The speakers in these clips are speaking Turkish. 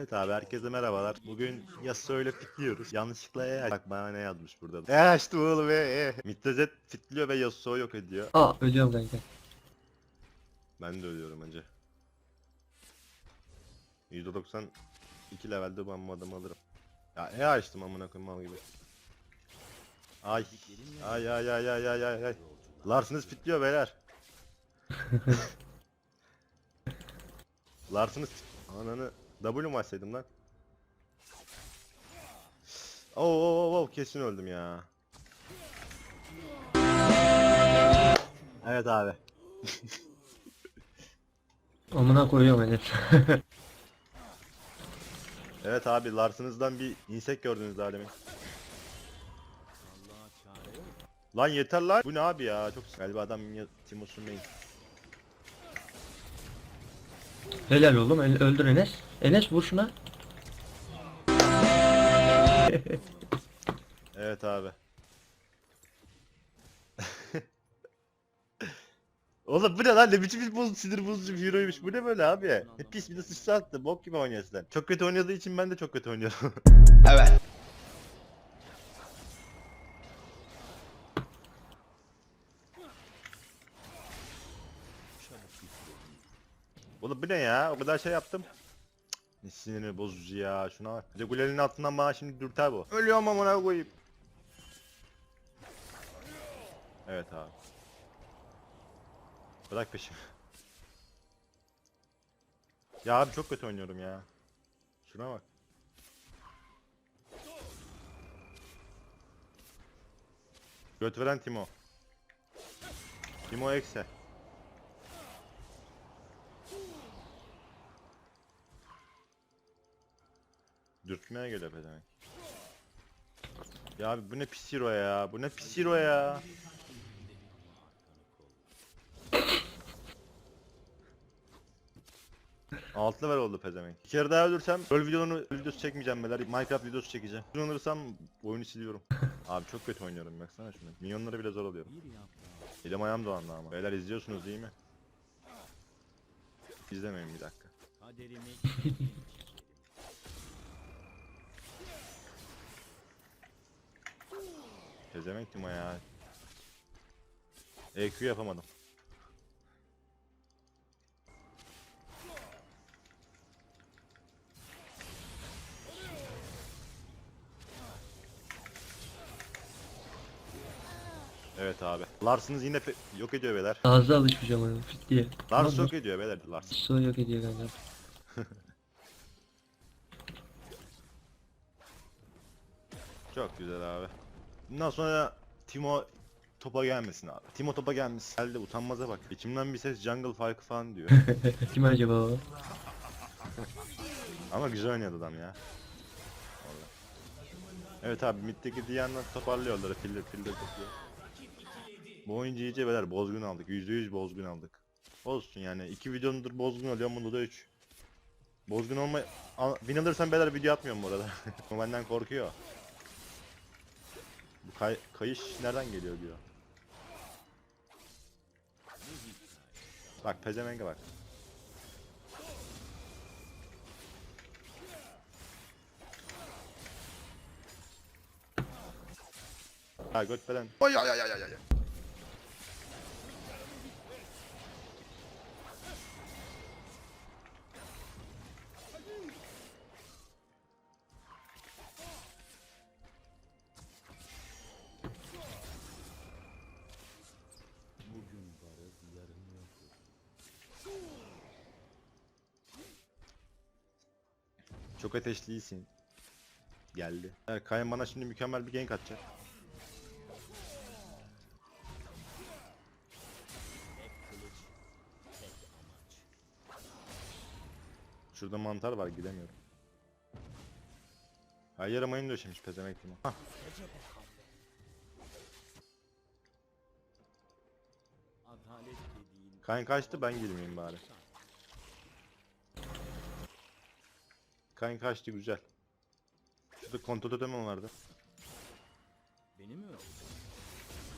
Evet abi herkese merhabalar. Bugün Yasuo ile fitliyoruz. Yanlışlıkla E Bak bana ne yazmış burada. E açtım oğlum E E. Mittezet fitliyor ve Yasuo yok ediyor. Aa ölüyorum kanka. Ben de ölüyorum önce. %92 levelde ben bu adamı alırım. Ya E açtım amına koyayım mal gibi. Ay. Ay ay ay ay ay ay ay. Larsınız fitliyor beyler. Larsınız ananı W mu açsaydım lan? Oo, oo, oo, kesin öldüm ya. Evet abi. Amına koyuyorum Enes. Evet abi Lars'ınızdan bir insek gördünüz daha demin. Lan yeter lan. Bu ne abi ya? Çok galiba adam ya Timos'un main. Helal oğlum el- öldür Enes. Enes vur şuna. Evet abi. Oğlum bu ne lan ne biçim bir boz sinir bozucu bir heroymuş bu ne böyle abi? Ne pis bir de sıçra attı bok gibi oynuyorsun sen. Çok kötü oynadığı için ben de çok kötü oynuyorum. Evet. Oğlum bu ne ya? O kadar şey yaptım. Ne sinirimi bozucu ya. Şuna bak. Gulen'in altından bana şimdi dürter bu. Ölüyorum amına koyayım. Evet abi. Bırak peşimi. Ya abi çok kötü oynuyorum ya. Şuna bak. Göt veren Timo. Timo Ekse. Dürtmeye göre pedemek. Ya abi bu ne pis hero ya. Bu ne pis hero ya. Altı level oldu pezemek. Bir kere daha ölürsem öl videonu videosu çekmeyeceğim beyler. Minecraft videosu çekeceğim. Ölürsem oyunu siliyorum. Abi çok kötü oynuyorum baksana şunu. Minyonları bile zor alıyorum. Elim ayağım dolandı ama. Beyler izliyorsunuz değil mi? İzlemeyin bir dakika. Pezemektim o ya. EQ yapamadım. Evet abi. Lars'ınız yine yok ediyor beyler. Ağzı alışmış ama fit diye. Lars yok ediyor beyler Lars. Su yok ediyor kanka. Çok güzel abi. Bundan sonra Timo topa gelmesin abi. Timo topa gelmesin. Geldi utanmaza bak. İçimden bir ses jungle farkı falan diyor. Kim acaba o? Ama güzel oynadı adam ya. Vallahi. Evet abi middeki Diana'la toparlıyorlar. Filler filler topluyor. Bu oyuncu iyice beyler bozgun aldık. %100 bozgun aldık. Olsun yani. iki videondur bozgun alıyorum bunda da 3. Bozgun olma... Al- Win alırsan beyler video atmıyorum bu arada. o benden korkuyor. Bu kay kayış nereden geliyor diyor. Bak pezemenge bak. Ha göt falan. Ay ay ay ay ay. Çok ateşlisin. Geldi. Kayan bana şimdi mükemmel bir gank atacak. Şurada mantar var gidemiyorum. Hayır ama döşemiş pezemek. Hah. Kayn kaçtı ben girmeyeyim bari. Kayn kaçtı güzel. Şurada kontrol ödemem vardı. Beni mi öldürdün?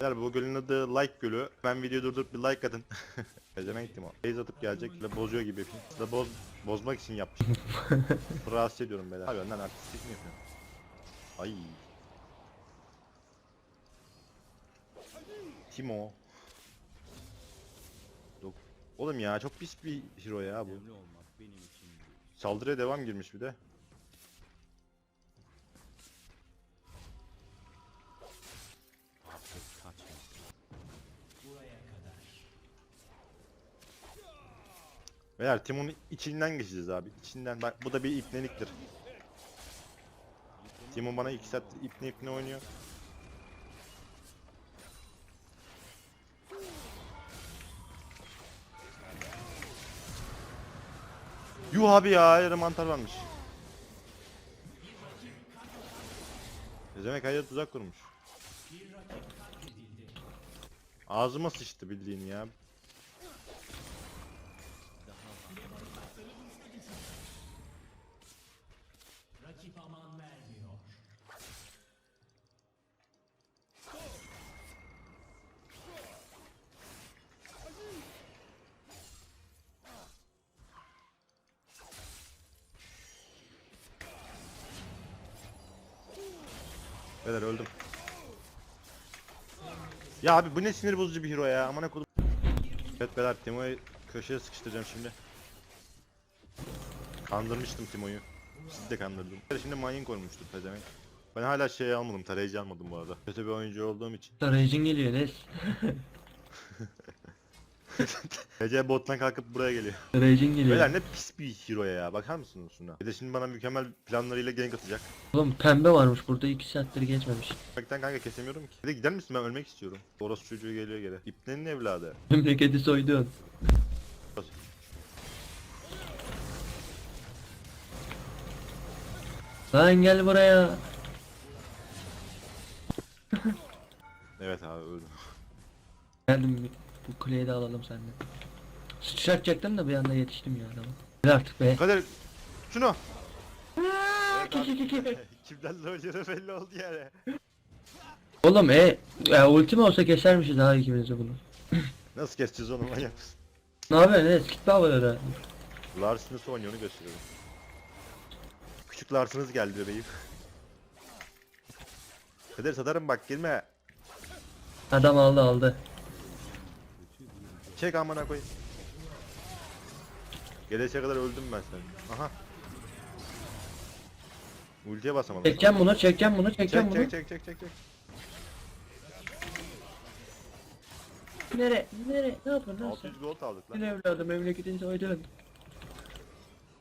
Beyler bu gölün adı like gölü. Ben videoyu durdurup bir like atın. Pezevenk Timo. Base atıp gelecek ve bozuyor gibi yapayım. Da boz, bozmak için yapmış. Rahatsız ediyorum beyler. Abi önden artistik mi yapıyorum? Ay. Timo. Dok- Oğlum ya çok pis bir hero ya bu. Saldırıya devam girmiş bir de. Beyler Timon'un içinden geçeceğiz abi. İçinden bak bu da bir ipneliktir. Timon bana 2 saat ipne ipne oynuyor. Yuh abi ya yarı mantar varmış. Ne demek hayır tuzak kurmuş. Ağzıma sıçtı bildiğin ya. Beyler öldüm. Ya abi bu ne sinir bozucu bir hero ya. Amına kodum. Evet beyler Timo'yu köşeye sıkıştıracağım şimdi. Kandırmıştım Timo'yu. Sizi de kandırdım. Şimdi mayın koymuştur pezevenk. Ben hala şey almadım, tarayıcı almadım bu arada. Kötü bir oyuncu olduğum için. Tarayıcın geliyor Enes. Ece bottan kalkıp buraya geliyor. Tarayıcın geliyor. Beyler ne pis bir hero'ya ya. Bakar mısınız şuna? Bir de şimdi bana mükemmel planlarıyla gank atacak. Oğlum pembe varmış burada 2 saattir geçmemiş. Bekten kanka kesemiyorum ki. Bir de gider misin ben ölmek istiyorum. Orası çocuğu geliyor geri. İpnenin evladı. Memleketi soydun. Lan gel buraya. Evet abi öldüm. Geldim bir- bu kuleyi de alalım seninle. Sıçratacaktım da bir anda yetiştim ya adama. Gel artık be. Kader şunu. ki, ki, ki, ki. Kimden olacağı belli oldu yani. Oğlum e, e ultim olsa kesermişiz daha ikimiz de bunu. Nasıl keseceğiz onu manyak mısın? Ne Enes? Git be havalara. Lars nasıl oynuyor onu gösteriyorum. Küçük Lars'ınız geldi bebeğim. Kader satarım bak girme. Adam aldı aldı. Çek amına koy. Geleceğe kadar öldüm ben senin. Aha. Ultiye basamadım. Çekeceğim bunu, çekeceğim bunu, çekeceğim Çek bunu. çek çek çek çek çek. Nere? Nere? Ne yapıyorsun lan sen? 600 gold aldık lan. Sen evladım memleketin soydun.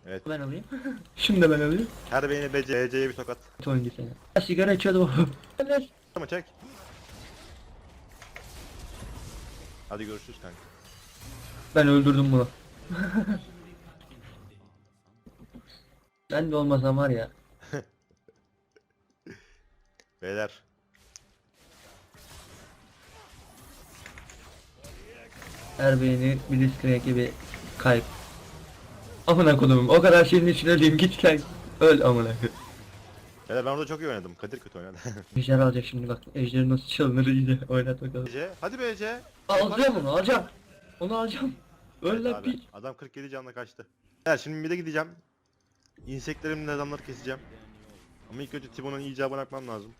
Evet. Ben alayım. Şunu da ben alayım. Her beyni BC, BC'ye bir tokat. Seni. Ha, sigara içiyordum. Ama çek. Hadi görüşürüz kanka. Ben öldürdüm bunu. ben de olmasam var ya. Beyler. Bir diskine gibi kayıp. Amına kodumun o kadar şeyin içine öleyim git sen öl amına. Beyler ben orada çok iyi oynadım. Kadir kötü oynadı. Ejder alacak şimdi bak ejderi nasıl çalınır iyice oynat bakalım. BC. Hadi BC. Alacağım onu alacağım. Onu alacağım. Öl Evet lan abi, piç. Adam 47 canla kaçtı. Beyler şimdi bir de gideceğim. İnseklerimle adamları keseceğim. Ama ilk önce Timon'un icabına bakmam lazım.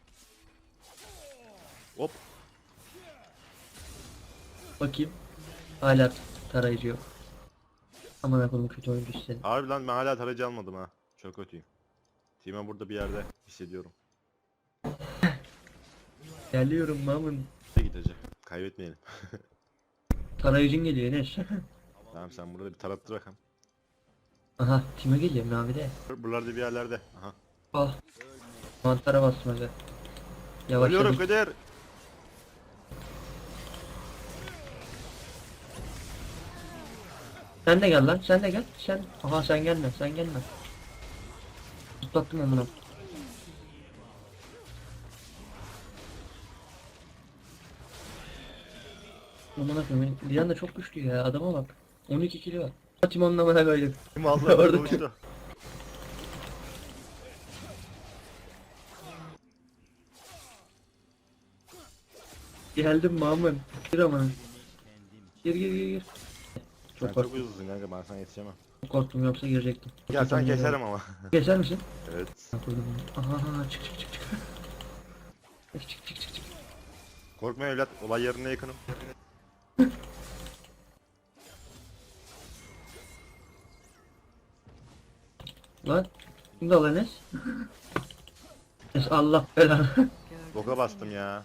Hop. Bakayım. Hala tarayıcı yok. Amına koyayım kötü oyuncu senin. Harbi lan ben hala tarayıcı almadım ha. Çok kötüyüm. Timon burada bir yerde hissediyorum. Geliyorum mamın. Ne gidecek? Kaybetmeyelim. Tarayıcın geliyor Enes. tamam sen burada bir tarattır bakalım. Aha time geliyor mavide. Buralarda bir yerlerde. Aha. Al. Mantara bastım hadi. Yavaş Ölüyorum yavaş. Kadir. Sen de gel lan sen de gel. Sen. Aha sen gelme sen gelme. Tutlattım amına. Amına koyayım. Dilan da çok güçlü ya adama bak. 12 kilo var. Timon'un amına. Kim aldı? Orada Kavuştu. Geldim Mahmut. Gir amına. Gir gir gir gir. Sen Çok çok korktum. hızlısın kanka ben sana yetişemem. Çok korktum yoksa girecektim. Gel sen keserim ama. Keser misin? evet. Aha çık çık çık çık. Çık çık çık çık. çık. Korkma evlat olay yerine yakınım. Lan. Şimdi al Enes. Enes Allah belanı. Boka bastım ya.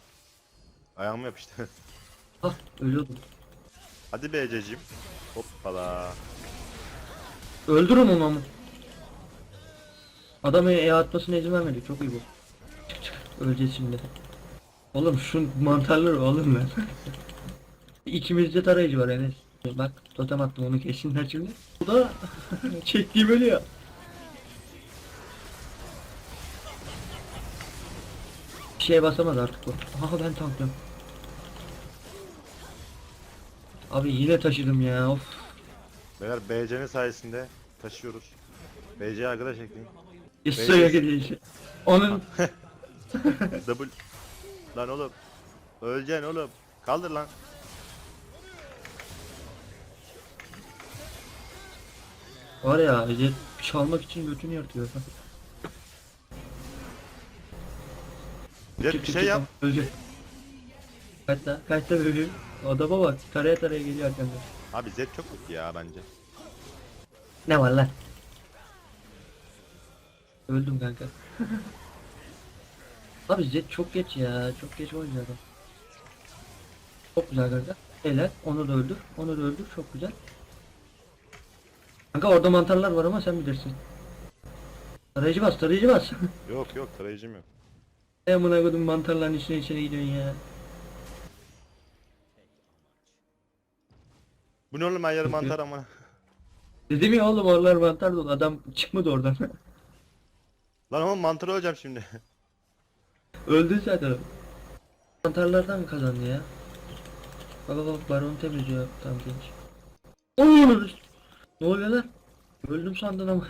Ayağım yapıştı. ah ölüyordum. Hadi be Ececiğim. Hoppala. Öldürün onu ama. Adamı E atmasına izin vermedik. Çok iyi bu. Çık çık. Öleceğiz şimdi. Oğlum şu mantarları alın lan. İkimizde tarayıcı var Enes. Bak totem attım onu kesinler şimdi. Bu da çektiğim ölüyor. Bir şeye basamaz artık bu. Aha ben tanklıyorum. Abi yine taşıdım ya of. Beyler BC'nin sayesinde taşıyoruz. BC arkadaş ekleyin. Yasuo'ya gidiyor Onun Double. Lan oğlum. Öleceksin oğlum. Kaldır lan. var ya Jet çalmak için götünü yırtıyor. Jet bir şey yap. Ölecek. Kaç da kaç da ölüyor. Adama bak taraya taraya geliyor arkamda. Abi Zed çok kötü ya bence. Ne var lan? Öldüm kanka. Abi Zed çok geç ya. Çok geç oynuyor adam. Çok güzel kanka. Helal. Onu da öldür. Onu da öldür. Çok güzel. Kanka orada mantarlar var ama sen bilirsin. Tarayıcı bas, tarayıcı bas. Yok yok tarayıcım yok. Ey amına koydum mantarların içine içine gidiyorsun ya. Bu ne oğlum yarım mantar ama. Dedim ya oğlum oralar mantar dolu. Adam çıkmadı oradan. Lan oğlum mantar öleceğim şimdi. Öldü zaten. Mantarlardan mı kazandı ya? Baba bak baron temizliyor tam genç. Oğlum Ne oluyor lan? Öldüm sandın ama.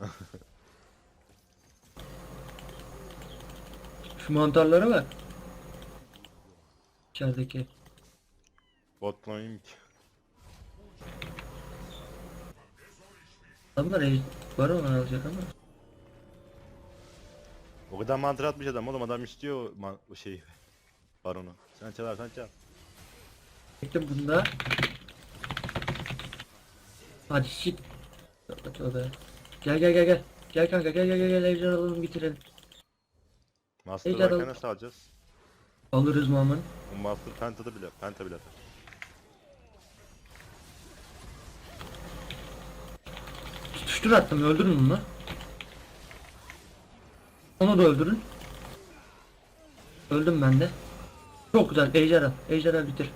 Şu mantarlara bak. İçerideki. Bot lane ki. Adamlar ej- baron alacak ama. O kadar mantar atmış adam oğlum adam istiyor man- o şeyi. Baronu. Sen çalarsan çal. Çektim bunda. Hadi shit. Tövbe. Gel gel gel gel. Gel kanka gel gel gel gel ejder alalım bitirelim. Master Ejder varken nasıl alacağız? Alırız mamın. Bu Master Penta'da bile, Penta bile atar. Tutuştur attım öldürün onu. Onu da öldürün. Öldüm ben de. Çok güzel ejder al. Ejder al bitir.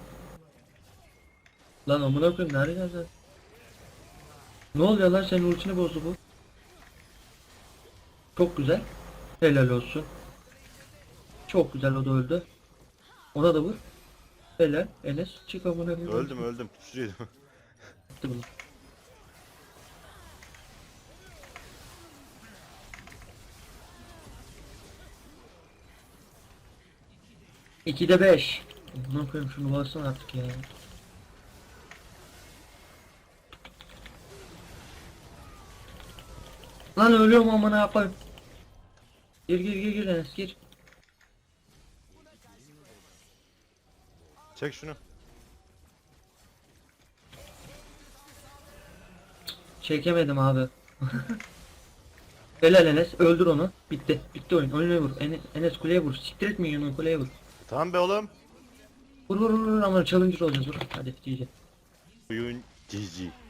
Lan amına koyayım nerede geldin? Ne oluyor lan senin ultini bozdu bu. Çok güzel. Helal olsun. Çok güzel o da öldü. Ona da vur. Helal. Enes çık amına koyayım. Öldüm öldüm. Tutuşturuydum. Attı bunu. İkide beş. Ne koyayım şunu bassana artık ya. Lan ölüyorum amına yapayım. Gir gir gir gir Enes gir. Çek şunu. Çekemedim abi. Helal Enes öldür onu. Bitti. Bitti oyun. Oyuna vur. Enes, Enes kuleye vur. Siktir etme yine kuleye vur. Tamam be oğlum. Vur vur vur vur ama challenger olacağız vur. Hadi GG. Oyun GG.